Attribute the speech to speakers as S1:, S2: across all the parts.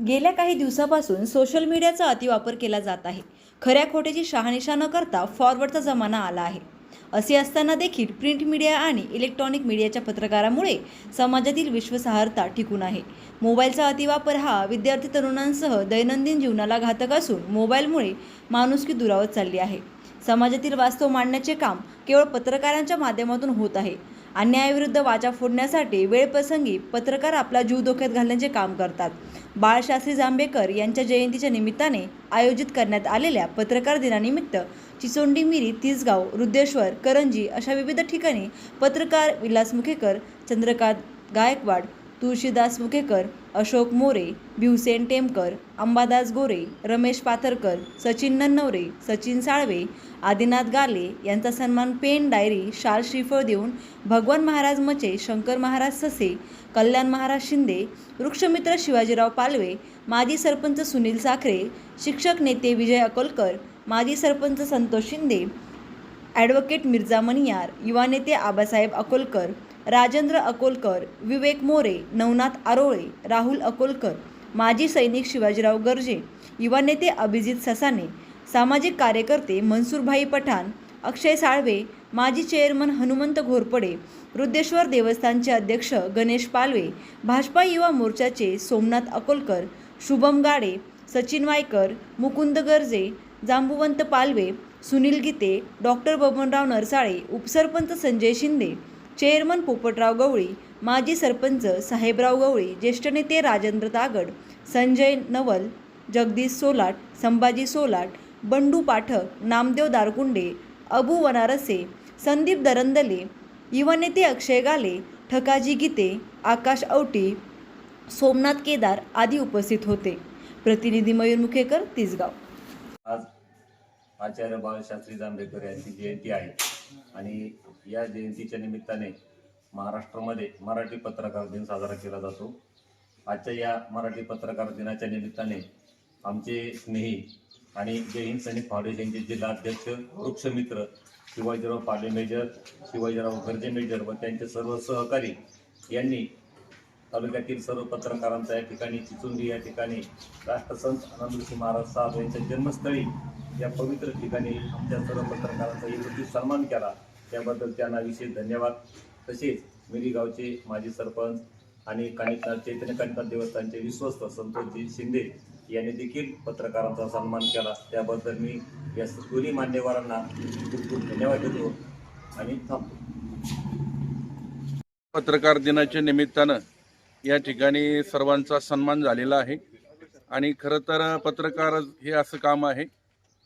S1: गेल्या काही दिवसापासून सोशल मीडियाचा अतिवापर केला जात आहे. खऱ्या खोट्याची शहानिशा न करता फॉरवर्डचा जमाना आला आहे. असे असताना देखील प्रिंट मीडिया आणि इलेक्ट्रॉनिक मीडियाच्या पत्रकारामुळे समाजातील विश्वासार्हता टिकून आहे. मोबाईलचा अतिवापर हा विद्यार्थी तरुणांसह दैनंदिन जीवनाला घातक असून मोबाईलमुळे माणुसकी दुरावत चालली आहे. समाजातील वास्तव मांडण्याचे काम केवळ पत्रकारांच्या माध्यमातून होत आहे. अन्यायाविरुद्ध वाचा फोडण्यासाठी वेळप्रसंगी पत्रकार आपला जीव धोक्यात घालण्याचे काम करतात. बाळशास्त्री जांभेकर यांच्या जयंतीच्या निमित्ताने आयोजित करण्यात आलेल्या पत्रकार दिनानिमित्त चिचोंडी मिरी तिसगाव रुद्रेश्वर करंजी अशा विविध ठिकाणी पत्रकार विलास मुखेकर चंद्रकांत गायकवाड तुळशीदास मुखेकर अशोक मोरे भिवसेन टेमकर अंबादास गोरे रमेश पाथरकर सचिन नन्नवरे सचिन साळवे आदिनाथ गाले यांचा सन्मान पेन डायरी शाल श्रीफळ देऊन भगवान महाराज मचे शंकर महाराज ससे कल्याण महाराज शिंदे वृक्षमित्र शिवाजीराव पालवे माजी सरपंच सुनील साखरे शिक्षक नेते विजय अकोलकर माजी सरपंच संतोष शिंदे ॲडव्होकेट मिर्झा मनियार युवा नेते आबासाहेब अकोलकर राजेंद्र अकोलकर विवेक मोरे नवनाथ आरोळे राहुल अकोलकर माजी सैनिक शिवाजीराव गर्जे युवा नेते अभिजित ससाने सामाजिक कार्यकर्ते मनसूरभाई पठाण अक्षय साळवे माजी चेअरमन हनुमंत घोरपडे रुद्रेश्वर देवस्थानचे अध्यक्ष गणेश पालवे भाजपा युवा मोर्चाचे सोमनाथ अकोलकर शुभम गाडे सचिन वायकर मुकुंद गर्जे जांबुवंत पालवे सुनील गीते डॉक्टर बबनराव नरसाळे उपसरपंच संजय शिंदे चेअरमन पोपटराव गवळी माजी सरपंच साहेबराव गवळी ज्येष्ठ नेते राजेंद्र तागड संजय नवल जगदीश सोलाट संभाजी सोलाट बंडू पाठक नामदेव दारकुंडे अबू वनारसे संदीप दरंदले युवा नेते अक्षय गाले ठकाजी गीते आकाश औटी सोमनाथ केदार आदी उपस्थित होते. प्रतिनिधी मयूर मुखेकर तिसगाव.
S2: आज आचार्य बाळशास्त्री जांभेकर यांची जयंती आहे आणि या जयंतीच्या निमित्ताने महाराष्ट्रामध्ये मराठी पत्रकार दिन साजरा केला जातो. आजच्या या मराठी पत्रकार दिनाच्या निमित्ताने आमचे स्नेही आणि जय हिंद सैनिक फाउंडेशनचे जिल्हाध्यक्ष वृक्षमित्र शिवाजीराव पाले मेजर शिवाजीराव गर्जे मेजर व त्यांचे सर्व सहकारी यांनी तालुक्यातील सर्व पत्रकारांचा या ठिकाणी चिचुंडी या ठिकाणी राष्ट्रसंत आनंदसिंह महाराज साहेब यांच्या जन्मस्थळी या पवित्र ठिकाणी आमच्या सर्व पत्रकारांचा योग्य सन्मान केला. त्याबद्दल त्यांना विशेष धन्यवाद. तसेच मिरी गावचे माजी सरपंच आणि कानिकनाथ चैतन्य कानिकनाथ देवस्थानचे विश्वस्त संतोषजी शिंदे यांनी देखील पत्रकारांचा सन्मान केला. त्याबद्दल मी या दोन्ही मान्यवरांना खूप खूप धन्यवाद देतो आणि थांबतो.
S3: पत्रकार दिनाच्या निमित्तानं या ठिकाणी सर्वांचा सन्मान झालेला आहे. आणि खरं तर पत्रकार हे असं काम आहे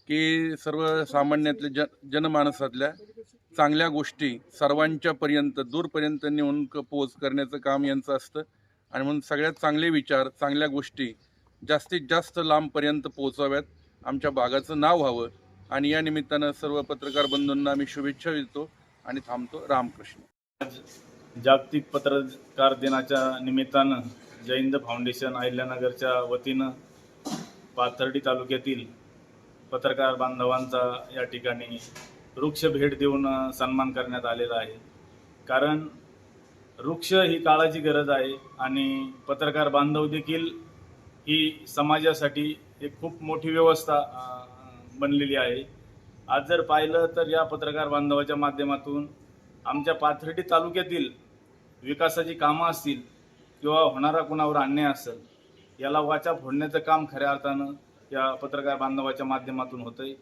S3: की सर्वसामान्यातल्या जन जनमानसातल्या चांगल्या गोष्टी सर्वांच्यापर्यंत दूरपर्यंत नेऊन क- पोच करण्याचं काम यांचं असतं. आणि म्हणून सगळ्यात चांगले विचार चांगल्या गोष्टी जास्तीत जास्त लांबपर्यंत पोहोचाव्यात. आमच्या भागाचं नाव व्हावं. आणि या निमित्तानं सर्व पत्रकार बंधूंना मी शुभेच्छा देतो आणि थांबतो रामकृष्ण.
S4: आज जागतिक पत्रकार दिनाच्या निमित्तानं जैंद फाउंडेशन अहिल्यानगरच्या वतीनं पाथर्डी तालुक्यातील पत्रकार बांधवांचा या ठिकाणी वृक्ष भेट देऊन सन्मान करण्यात आलेला आहे. कारण वृक्ष ही काळाची गरज आहे आणि पत्रकार बांधव देखील ही समाजासाठी एक खूप मोठी व्यवस्था बनलेली आहे. आज जर पाहिलं तर या पत्रकार बांधवाच्या माध्यमातून आमच्या पाथर्डी तालुक्यातील विकासाची कामं असतील किंवा होणारा कुणावर अन्याय असेल याला वाचा फोडण्याचं काम खऱ्या अर्थानं या पत्रकार बांधवाच्या माध्यमातून होतं आहे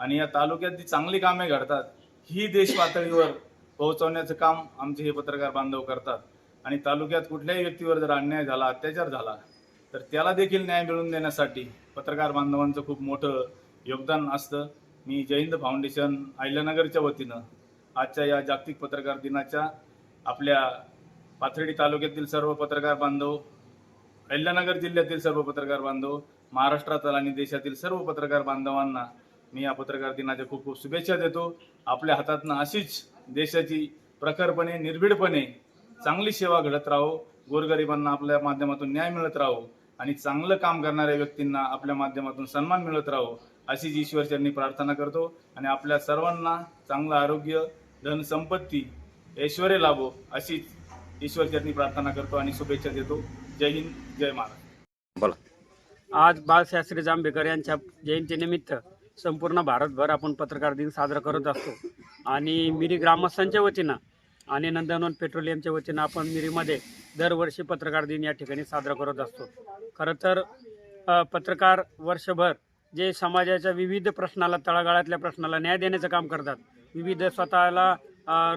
S4: आणि या तालुक्यात जी चांगली कामे घडतात ही देश पातळीवर पोहोचवण्याचं काम आमचे हे पत्रकार बांधव करतात. आणि तालुक्यात कुठल्याही व्यक्तीवर जर अन्याय झाला अत्याचार झाला तर त्याला देखील न्याय मिळवून देण्यासाठी पत्रकार बांधवांचं खूप मोठं योगदान असतं. मी जयंत फाउंडेशन अहिल्यानगरच्या वतीनं आजच्या या जागतिक पत्रकार दिनाच्या आपल्या पाथर्डी तालुक्यातील सर्व पत्रकार बांधव अहिल्यानगर जिल्ह्यातील सर्व पत्रकार बांधव महाराष्ट्रातील आणि देशातील सर्व पत्रकार बांधवांना मी या पत्रकार दिनाच्या खूप खूप शुभेच्छा देतो. आपल्या हातातनं अशीच देशाची प्रखरपणे निर्भीडपणे चांगली सेवा घडत राहो. गोरगरिबांना आपल्या माध्यमातून न्याय मिळत राहो आणि चांगलं काम करणाऱ्या व्यक्तींना आपल्या माध्यमातून सन्मान मिळत राहो अशीच ईश्वरचरणी प्रार्थना करतो. आणि आपल्या सर्वांना चांगलं आरोग्य धन संपत्ती ऐश्वर्य लाभो अशीच ईश्वरचरणी प्रार्थना करतो आणि शुभेच्छा देतो. जय हिंद जय महाराष्ट्र.
S2: बोला.
S5: आज बाळशास्त्री जांभेकर यांच्या जयंतीनिमित्त संपूर्ण भारतभर आपण पत्रकार दिन साजरा करत असतो. आणि मिरी ग्रामस्थांच्या वतीनं आणि नंदनवन पेट्रोलियमच्या वतीनं आपण मिरीमध्ये दरवर्षी पत्रकार दिन या ठिकाणी साजरा करत असतो. खरं तर पत्रकार वर्षभर जे समाजाच्या विविध प्रश्नाला तळागाळातल्या प्रश्नाला न्याय देण्याचं काम करतात विविध स्वतःला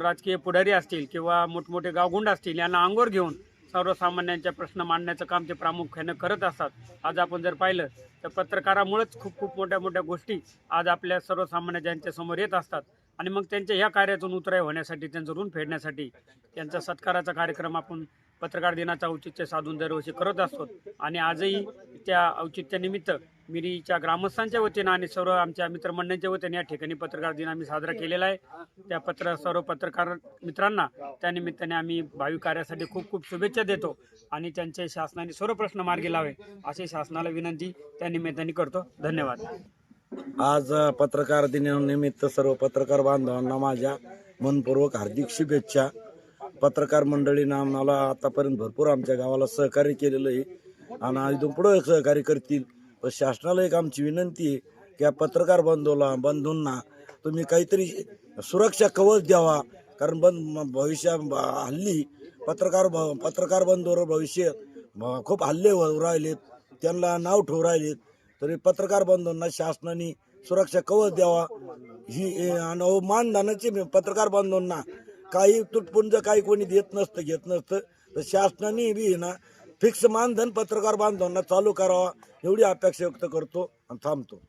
S5: राजकीय पुढारी असतील किंवा मोठमोठे गावगुंड असतील यांना अंगोर घेऊन सर्वसामान्यांच्या प्रश्न मांडण्याचं काम ते प्रामुख्यानं करत असतात. आज आपण जर पाहिलं तर पत्रकारामुळेच खूप खूप मोठ्या मोठ्या गोष्टी आज आपल्या सर्वसामान्य जनतेच्या समोर येत असतात. आणि मग त्यांच्या ह्या कार्यातून उतराई होण्यासाठी त्यांचं ऋण फेडण्यासाठी त्यांचा सत्काराचा कार्यक्रम आपण पत्रकार दिनाचा औचित्य साधून दरवर्षी करत असतो. आणि आजही त्या औचित्यानिमित्त मिरीच्या ग्रामस्थांच्या वतीनं आणि सर्व आमच्या मित्रमंडळांच्या वतीने या ठिकाणी पत्रकार दिन आम्ही साजरा केलेला आहे. त्या पत्र सर्व पत्रकार मित्रांना त्यानिमित्ताने आम्ही भावी कार्यासाठी खूप खूप शुभेच्छा देतो आणि त्यांचे शासनाने सर्व प्रश्न मार्गी लावे अशी शासनाला विनंती त्या निमित्ताने करतो. धन्यवाद.
S6: आज पत्रकार दिनानिमित्त सर्व पत्रकार बांधवांना माझ्या मनपूर्वक हार्दिक शुभेच्छा. पत्रकार मंडळीनं आम्हाला आतापर्यंत भरपूर आमच्या गावाला सहकार्य केलेलं आहे. आणि अजून पुढं सहकार्य करतील. पण शासनाला एक आमची विनंती आहे की या पत्रकार बंधूला बंधूंना तुम्ही काहीतरी सुरक्षा कवच द्यावा. कारण बंद भविष्या हल्ली पत्रकार ब- पत्रकार बंधूवर भविष्य खूप हल्ले होऊ राहिलेत. त्यांना नाव ठेवू राहिलेत. तरी पत्रकार बंधूंना शासनाने सुरक्षा कवच द्यावा. ही आणि मानधनाची पत्रकार बांधवांना काही तुटपुंज काही कोणी देत नसतं घेत नसतं. तर शासनाने बी ना फिक्स मानधन पत्रकार बांधवांना चालू करावा एवढी अपेक्षा व्यक्त करतो आणि थांबतो.